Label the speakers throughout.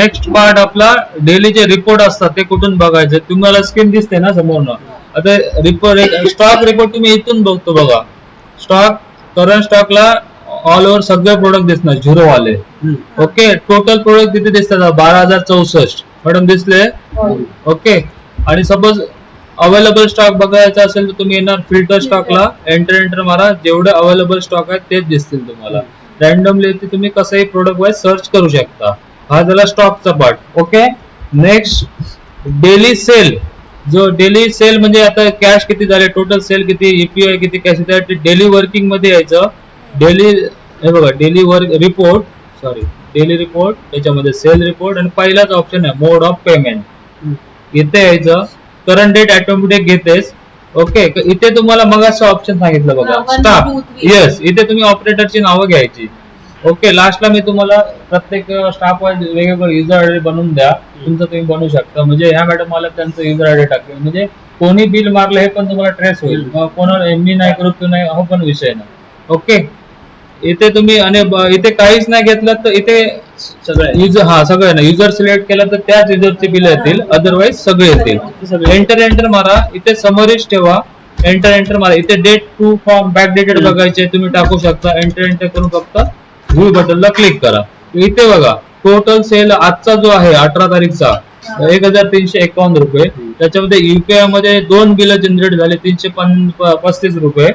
Speaker 1: Next part आपला डेलीचे report असतात ते कुठून बघायचे? तुम्हाला स्क्रीन दिसते ना समोरनं आता रिपोर्ट स्टॉक रिपोर्ट तुम्ही इथून बघतो बघा. स्टॉक करंट स्टॉकला ऑल ओव्हर सगळे प्रोडक्ट दिसणार झिरो वाले ओके टोटल प्रोडक्ट तिथे दिसतात? बारा हजार चौसष्ट. मॅडम दिसले? ओके आणि सपोज अवेलेबल स्टॉक बघायचा असेल तर तुम्ही येणार फिल्टर स्टॉकला एंटर एंटर मारा. जेवढे अवेलेबल स्टॉक आहेत तेच दिसतील तुम्हाला. रॅन्डमली तुम्ही कसंही प्रोडक्ट वाईज सर्च करू शकता. हा झाला स्टॉकचा part okay next daily sale जो डेली सेल म्हणजे आता कॅश किती झाले टोटल सेल किती ईपीआय किती कॅश ते डेली वर्किंगमध्ये यायचं. डेली हे बघा daily work report sorry daily report त्याच्यामध्ये सेल रिपोर्ट आणि पहिलाच ऑप्शन आहे मोड ऑफ पेमेंट इथे यायचं. करंट डेट ऑटोमॅटिक घेतेस. ओके इथे तुम्हाला मग असं ऑप्शन सांगितलं बघा. स्टाफ. येस इथे तुम्ही ऑपरेटरची नावं घ्यायची. ओके लास्टला मी तुम्हाला प्रत्येक स्टाफ वाईज वेगवेगळं युजर आयडी बनवून द्या. तुमचं तुम्ही बनवू शकता. म्हणजे ह्या मॅडम मला त्यांचं युजर आयडी टाकले म्हणजे कोणी बिल मारलं हे पण तुम्हाला ट्रेस होईल. कोणाला मी नाही करू तू नाही हा पण विषय नाही. ओके? इथे तुम्ही आणि इथे काहीच नाही घेतलं तर इथे
Speaker 2: सगळं
Speaker 1: युजर हा सगळं ना. युजर सिलेक्ट केलं तर त्याच युजरचे बिल येतील. अदरवाईज सगळे येतील. एंटर एंटर मारा. इथे समोरीच ठेवा. एंटर एंटर मारा. इथे date to form back dated बघायचे तुम्ही टाकू शकता. एंटर एंटर करून फक्त व्ह्यू बटनला क्लिक करा. इथे बघा टोटल सेल आजचा जो आहे अठरा तारीखचा एक हजार तीनशे एकावन्न रुपये. त्याच्यामध्ये युपीआयमध्ये दोन बिल जनरेट झाले तीनशे पस्तीस रुपये.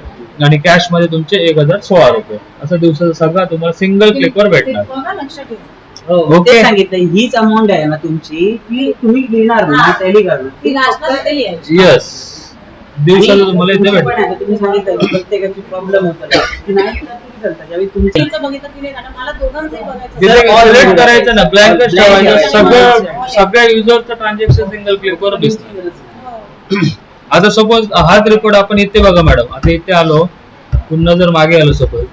Speaker 1: आणि कॅशमध्ये तुमचे एक हजार सोळा रुपये. असं दिवसाचा सगळा तुम्हाला सिंगल क्लिक वर भेटणार.
Speaker 3: बघा लक्षात ठेवा.
Speaker 2: हो सांगितलं हीच अमाऊंट आहे ना तुमची तुम्ही
Speaker 1: येस दिवसाला तुम्हाला इथे
Speaker 2: पण आहे तुम्ही सांगितलं की प्रत्येकाची प्रॉब्लेम होतात ती नाही केलं तरी चालतं. ज्यावेळी तुमची
Speaker 3: तिचं बघितलं की नाही कारण मला दोघांचंही बघायचं
Speaker 1: तिथे
Speaker 2: All
Speaker 1: ऑलरेडी
Speaker 2: red
Speaker 1: करायचं ना ठेवायचं. सगळं सगळ्या युजरचं ट्रान्झॅक्शन सिंगल दिसतं. आता सपोज हाच रिपोर्ट आपण इथे बघा मॅडम आता इथे आलो. पुन्हा जर मागे आलो suppose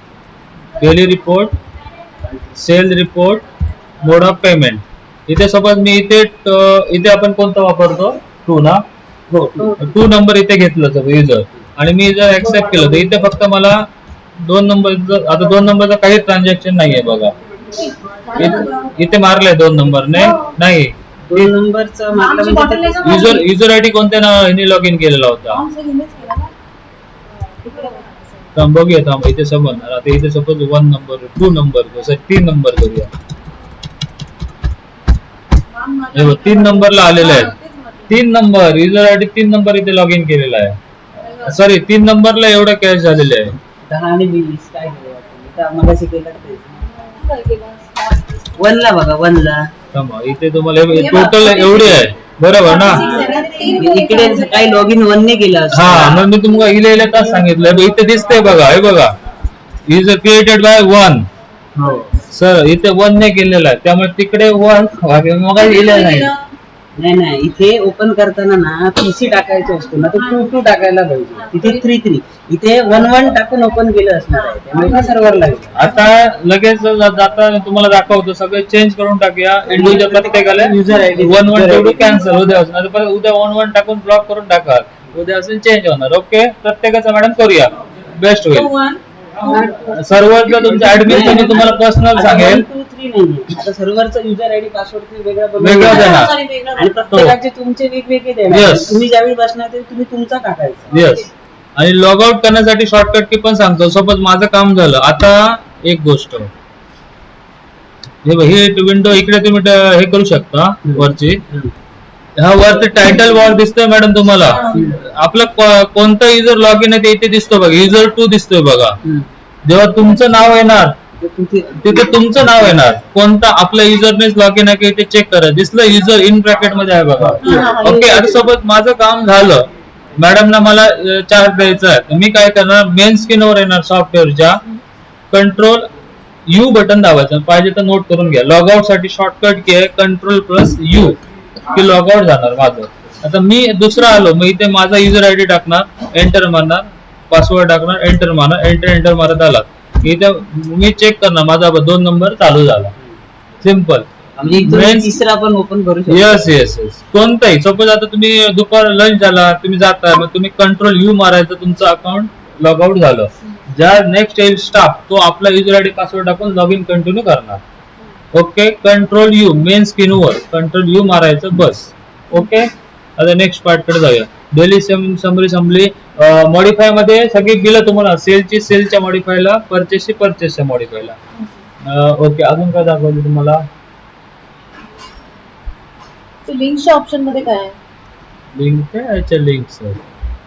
Speaker 1: daily report sale report mode of payment इथे सपोज मी इथे ट- इथे आपण कोणता वापरतो? टू ना? हो. टू नंबर इथे घेतलं सगळं युजर आणि मी जर ऍक्सेप्ट केलं तर इथे फक्त मला दोन नंबर आता दोन नंबरचं काही ट्रान्झॅक्शन नाहीये बघा. इथे- इथे मारलंय दोन नंबर नाही?
Speaker 2: दोन नंबरचं म्हणजे?
Speaker 1: युजर युजर आयडी कोणत्या नावाने लॉग इन केलेला होता. थांब बघूया थांब इथे समजणार आता इथे suppose one number two number तीन नंबर करूया. हे बघ, तीन नंबरला आलेलं आहे. तीन नंबर युजर आयडी तीन नंबर इथे लॉग इन केलेला आहे. सॉरी तीन नंबरला एवढं कॅश झालेलं आहे.
Speaker 2: दहा आणि वीस काय केलं केलं
Speaker 3: केलं?
Speaker 2: बघा
Speaker 1: थांबा इथे तुम्हाला टोटल एवढे आहे. बरोबर ना?
Speaker 2: इकडे काही लॉग इन वनने केलं असतं.
Speaker 1: हा मग मी तुम्हाला इलेलं तास सांगितलं. इथे दिसतंय बघा हे बघा. इज क्रिएटेड बाय वन
Speaker 2: हो.
Speaker 1: सर इथे वन ने केलेलं आहे. त्यामुळे तिकडे वन मग इलेलं नाही.
Speaker 2: नाही नाही. इथे ओपन करताना ना पीसी टाकायचं असतो ना तो टू टू टाकायला पाहिजे. तिथे थ्री थ्री इथे वन वन टाकून ओपन केलं असणार आहे. त्यामुळे सर्व्हर लागेल
Speaker 1: आता लगेच जाता तुम्हाला दाखवतो सगळे चेंज करून टाकूया. इंडिव्हिज्युअल प्रत्येकाला
Speaker 2: User ID.
Speaker 1: वन वन तेवढं. कॅन्सल उद्या असणार. परत उद्या वन वन टाकून ब्लॉक करून टाका उद्या असेल चेंज होणार. ओके प्रत्येकाचं मॅडम करूया. बेस्ट होईल.
Speaker 3: वन
Speaker 1: सर्व्हरचा तुमचा ऍडमिन तुम्हाला पर्सनल सांगेल.
Speaker 2: टू थ्री नाही आता सर्व्हरचं युजर आयडी पासवर्ड वेगळा बनवून
Speaker 1: वेगळा
Speaker 2: द्या.
Speaker 1: देणार.
Speaker 3: Sorry, वेगळं
Speaker 2: आणि प्रत्येकाचे तुमचे वेगवेगळे देणार.
Speaker 1: Yes.
Speaker 2: तुम्ही ज्यावेळी बसणार त्यावेळी तुम्ही तुमचा टाकायचा.
Speaker 1: येस आणि लॉग आउट करण्यासाठी शॉर्टकट की पण सांगतो. सपोज माझं काम झालं. आता एक गोष्ट. हे बघ, ही विंडो इकडे तुम्ही ट- हे करू शकता वरची. हा वरती टायटल वॉर दिसतोय मॅडम तुम्हाला. आपलं कोणतं युजर लॉग इन आहे ते इथे दिसतो बघा. युजर टू दिसतोय बघा. जेव्हा तुमचं नाव येणार
Speaker 2: तिथे
Speaker 1: तुमचं नाव येणार. कोणता आपल्या युजरनेच लॉग इन आहे की इथे चेक करा. दिसलं युजर इन ब्रॅकेटमध्ये आहे बघा. ओके आता सोबत माझं काम झालं. मॅडमला मला चार्ज द्यायचा आहे. तर मी काय करणार? मेन स्क्रीनवर येणार सॉफ्टवेअरच्या कंट्रोल यू बटन दाबायचं. पाहिजे तर नोट करून घ्या. लॉग आउटसाठी शॉर्टकट की आहे control plus U key log out जाणार माझं. आता मी दुसरा आलो मग इथे माझा युजर आयडी टाकणार एंटर मारणार पासवर्ड टाकणार एंटर मारणार एंटर एंटर मारत आला इथे मी चेक करणार माझा दोन नंबर चालू झाला. सिंपल
Speaker 2: तिसरा पण ओपन करू शकतो.
Speaker 1: येस येस येस कोणताही सपोज आता तुम्ही दुपार लंच झाला तुम्ही जाताय मग तुम्ही कंट्रोल यू मारायचं तुमचं अकाउंट लॉग आउट झालं. ज्या नेक्स्ट स्टाफ तो आपला युजर आयडी पासवर्ड टाकून लॉग इन कंटिन्यू करणार. ओके कंट्रोल यू मेन स्क्रीनवर कंट्रोल यू मारायचं बस. ओके आता नेक्स्ट पार्टकडे जाऊया. डेली समरी संपली. मॉडीफायमध्ये सगळी बिलं तुम्हाला. सेलची सेलच्या मॉडीफायला परचेसची परचेसच्या मॉडीफायला ओके अजून काय दाखवायचं तुम्हाला?
Speaker 3: लिंकच्या ऑप्शनमध्ये काय
Speaker 1: लिंक काय? लिंक्स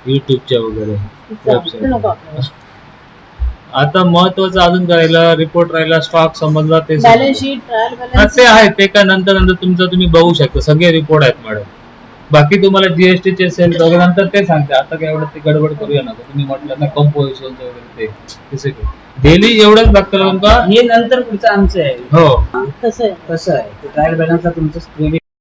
Speaker 1: युट्यूबच्या वगैरे. आता महत्वाचं अजून राहिलं? रिपोर्ट राहिला स्टॉक समजला ते.
Speaker 3: बॅलन्स शीट ट्रायल
Speaker 1: हा,
Speaker 3: बॅलन्स
Speaker 1: ते आहे ते काय नंतर नंतर तुमचं तुम्ही बघू शकता. सगळे रिपोर्ट आहेत मॅडम बाकी तुम्हाला जीएसटी चे सेल वगैरे नंतर ते सांगते. आता काय एवढं ते गडबड करूया ना. तुम्ही म्हटलं ना कंपोजिशन वगैरे ते. तसे डेली एवढंच लागतं का?
Speaker 2: हे नंतर पुढचं आमचं आहे.
Speaker 1: हो.
Speaker 3: कसं आहे?
Speaker 2: कसं आहे? ट्रायल बॅलन्सला तुमचं क्रेडिट